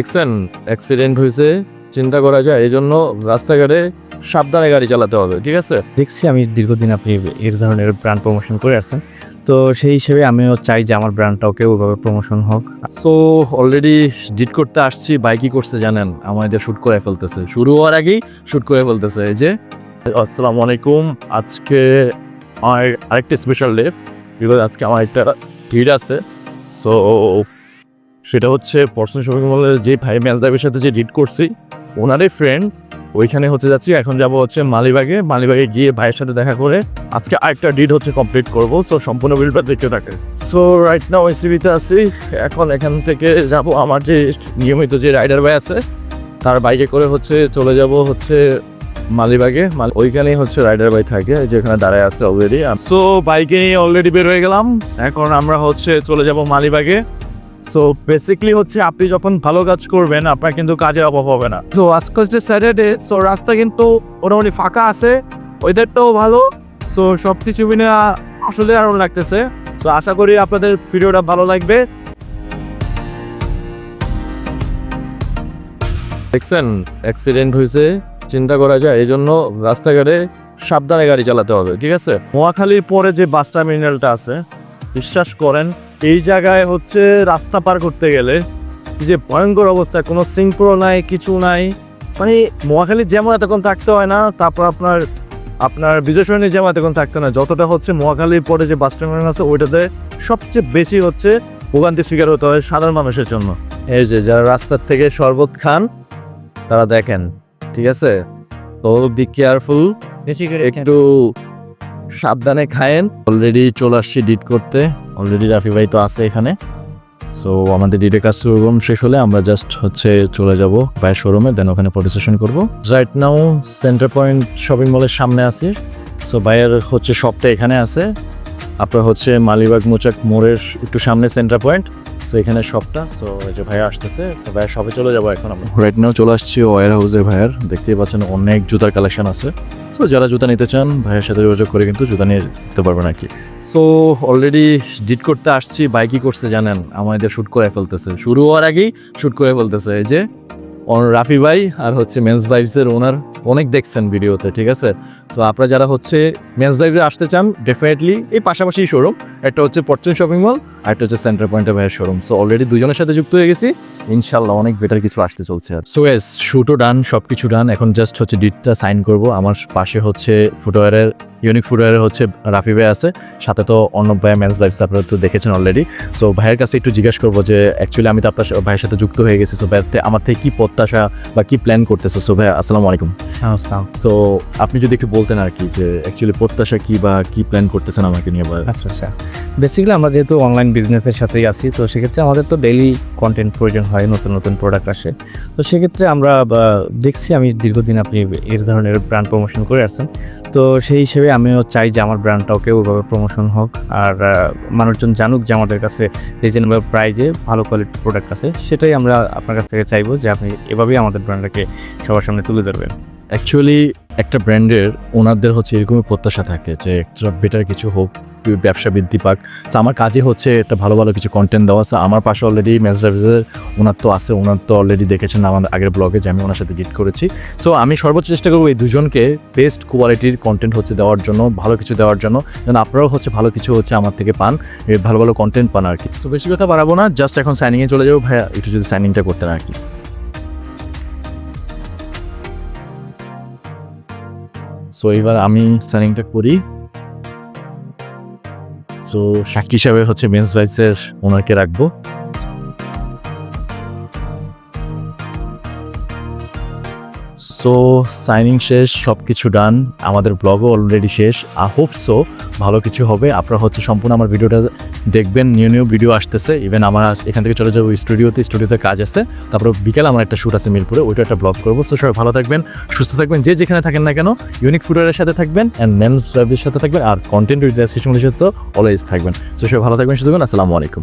দেখছেন? অ্যাক্সিডেন্ট হয়েছে চিন্তা করা যায় এই জন্য রাস্তাঘাটে সাবধানে গাড়ি চালাতে হবে ঠিক আছে? দেখছি আমি দীর্ঘদিন আপনি এর ধরনের ব্র্যান্ড প্রমোশন করে আসছেন। তো সেই হিসেবে আমিও চাই যে আমার ব্র্যান্ডটাও কেউ ওইভাবে প্রমোশন হোক। সো অলরেডি ডিট করতে আসছি বাইকই করছে জানেন? আমাদের শ্যুট করে ফেলতেছে। শুরু হওয়ার আগেই শ্যুট করে ফেলতেছে এই যে। আসসালামু আলাইকুম আজকে আমার আরেকটা স্পেশাল ডে বিকজ আজকে আমার একটা ভিড় আছে। সো সেটা হচ্ছে পর্সন শপিং মলের যে ভাই ম্যাচদাবের সাথে যে ডিট করছি, ওনারই ফ্রেন্ড ওইখানে হচ্ছে যাচ্ছি, এখন যাব হচ্ছে মালিবাগে। মালিবাগে গিয়ে ভাইয়ের সাথে দেখা করে আজকে আরেকটা ডিড হচ্ছে কমপ্লিট করব। সো সম্পূর্ণ বিলটা দেখতে থাকে সো রাইট নাও এসিবিতে আছি। এখন এখান থেকে যাব আমার যে নিয়মিত যে রাইডার ভাই আছে, তার বাইকে করে হচ্ছে চলে যাব হচ্ছে মালিবাগে। ওইখানেই হচ্ছে রাইডার বাই থাকে, এই যে এখানে দাঁড়ায় আছে অলরেডি সো বাইকে নিয়ে অলরেডি বের হয়ে গেলাম। এখন আমরা হচ্ছে চলে যাব মালিবাগে। সো বেসিকলি হচ্ছে আপনি যখন ভালো কাজ করবেন, আপনার কিন্তু কাজের অভাব হবে না। তো আজকে হচ্ছে স্যাটারডে সো রাস্তা কিন্তু মোটামুটি ফাঁকা আছে ওয়েদারটাও ভালো সো সব কিছু মিলে আসলে আরও লাগতেছে। তো আশা করি আপনাদের ভিডিওটা ভালো লাগবে। দেখছেন অ্যাক্সিডেন্ট হয়েছে, চিন্তা করা যায় এই জন্য রাস্তাঘাটে সাবধানে গাড়ি চালাতে হবে, ঠিক আছে? নোয়াখালীর পরে যে বাস টার্মিনালটা আছে, বিশ্বাস করেন এই জায়গায় হচ্ছে রাস্তা পার করতে গেলে যে ভয়ঙ্কর অবস্থা কোনো সিংপ্রো নাই কিছু নাই। মানে নোয়াখালী যেমন এতক্ষণ থাকতে হয় না তারপর আপনার আপনার বিজয় সরণি যেমন এতক্ষণ থাকতে না যতটা হচ্ছে মহাখালীর পরে যে বাস টার্মিনাল আছে ওইটাতে সবচেয়ে বেশি হচ্ছে ভোগান্তির শিকার হতে হয় সাধারণ মানুষের জন্য। এই যে যারা রাস্তার থেকে শরবত খান তারা দেখেন ঠিক আছে? তো বি কেয়ারফুল একটু সাবধানে খায়েন। অলরেডি চলে আসছি ডিট করতে। অলরেডি রাফি ভাই তো আছে এখানে। সো আমাদের ডিটের কাজ শোরুম শেষ হলে আমরা জাস্ট হচ্ছে চলে যাব বাই শোরুমে দেন ওখানে ফটো সেশন করব। Right now centre point shopping মলের সামনে আছি। সো বাইয়ের হচ্ছে শপটা এখানে আছে। আপনার হচ্ছে মালিবাগ মোচাক মোড়ের একটু সামনে সেন্টার পয়েন্ট সো এখানে শপটা সো এই যে ভাইয়া আসতেছে সো ভাইয়া শপে চলে যাব এখন আমরা। রাইট নাও চলে আসছি ওয়ার হাউসে ভাইয়ার। দেখতেই পাচ্ছেন অনেক জুতার কালেকশন আছে। সো যারা জুতা নিতে চান, ভাইয়ের সাথে যোগাযোগ করে কিন্তু জুতা নিয়ে নিতে পারবেন আর কি। সো অলরেডি ডিট করতে আসছি বাইকই করছে জানেন? আমাদের শ্যুট করে ফেলতেছে। শুরু হওয়ার আগেই শ্যুট করে ফেলতেছে। এই যে রাফি ভাই আর হচ্ছে মেন্স ভাইবসের ওনার অনেক দেখছেন ভিডিওতে, ঠিক আছে? সো আপনারা যারা হচ্ছে মেন্স ভাইবে আসতে চান ডেফিনেটলি এই পাশাপাশি শোরুম একটা হচ্ছে পর্চন শপিং মল আর একটা হচ্ছে সেন্টার পয়েন্টে ভাইয়ের শোরুম সো অলরেডি দুজনের সাথে যুক্ত হয়ে গেছি। ইনশাল্লাহ অনেক বেটার কিছু আসতে চলছে আর। সো এস শুটও ডান সব কিছু ডান এখন জাস্ট হচ্ছে ডিটটা সাইন করব। আমার পাশে হচ্ছে ফুটওয়ারের ইউনিক ফুটওয়ারের হচ্ছে রাফি ভাই আছে সাথে তো অর্ণব ভাই মেন্স লাইফস আপনারা তো দেখেছেন অলরেডি সো ভাইয়ের কাছে একটু জিজ্ঞাসা করব যে অ্যাকচুয়ালি আমি তো আপনার ভাইয়ের সাথে যুক্ত হয়ে গেছি সো ভাইয়ের আমার থেকে কি প্রত্যাশা বা কী প্ল্যান করতেছে? সো ভাই আসসালামু আলাইকুম। সো আপনি যদি একটু বলতেন আর কি যে অ্যাকচুয়ালি প্রত্যাশা কি বা কি প্ল্যান করতেছেন আমাকে নিয়ে ভাই আচ্ছা আচ্ছা। বেসিক্যালি আমরা যেহেতু অনলাইন বিজনেসের সাথেই আছি তো সেক্ষেত্রে আমাদের তো ডেইলি কন্টেন্ট প্রয়োজন হয় নতুন নতুন প্রোডাক্ট আসে। তো সেক্ষেত্রে আমরা দেখছি আমি দীর্ঘদিন আপনি এর ধরনের ব্র্যান্ড প্রমোশন করে আসছেন। তো সেই হিসেবে আমিও চাই যে আমার ব্র্যান্ডটাও ওইভাবে প্রমোশন হোক। আর মানুষজন জানুক যে আমাদের কাছে রিজনেবল প্রাইজে ভালো কোয়ালিটির প্রোডাক্ট আছে, সেটাই আমরা আপনার কাছ থেকে চাইব যে আপনি এভাবেই আমাদের ব্র্যান্ডটাকে সবার সামনে তুলে ধরবেন। অ্যাকচুয়ালি একটা ব্র্যান্ডের ওনারদের হচ্ছে এরকমই প্রত্যাশা থাকে যে একটা বেটার কিছু হোক, ব্যবসা বৃদ্ধি পাক। আমার কাজে হচ্ছে একটা ভালো ভালো কিছু কন্টেন্ট দেওয়া। আছে আমার পাশে অলরেডি ম্যাচ ওনার তো আছে, ওনার তো অলরেডি দেখেছেন আমাদের আগের ব্লগে যে আমি ওনার সাথে গিট করেছি। সো আমি সর্বোচ্চ চেষ্টা করব এই দুজনকে বেস্ট কোয়ালিটির কন্টেন্ট হচ্ছে দেওয়ার জন্য, ভালো কিছু দেওয়ার জন্য। যেন আপনারাও হচ্ছে ভালো কিছু হচ্ছে আমার থেকে পান ভালো ভালো কন্টেন্ট পান আর কি। তো বেশি কথা বাড়াবো না জাস্ট এখন সাইনিংয়ে চলে যাব। ভাইয়া, একটু যদি সাইনিংটা করতেন আর কি। সো এবার আমি সানিংটা করি। সো সাক্ষী হিসাবে হচ্ছে মেন্স ভাইসের ওনাকে রাখব। সো সাইনিং শেষ সব কিছু ডান আমাদের ব্লগও অলরেডি শেষ. আই হোপ সো ভালো কিছু হবে। আপনারা হচ্ছে সম্পূর্ণ আমার ভিডিওটা দেখবেন। নিউ নিউ ভিডিও আসতেছে। ইভেন আমার এখান থেকে চলে যাব স্টুডিওতে স্টুডিওতে কাজ আছে। তারপর বিকেল আমার একটা শ্যুট আছে মিরপুরে। ওইটা একটা ব্লগ করব। সো সবাই ভালো থাকবেন, সুস্থ থাকবেন। যে যেখানে থাকেন না কেন ইউনিক ফুডওয়ারের সাথে থাকবেন অ্যান্ড মেন্স সাথে থাকবেন। আর কন্টেন্ট সাথে তো অলওয়েজ থাকবেন। সো সবাই ভালো থাকবেন, সুস্থ থাকবেন। আসসালামু আলাইকুম।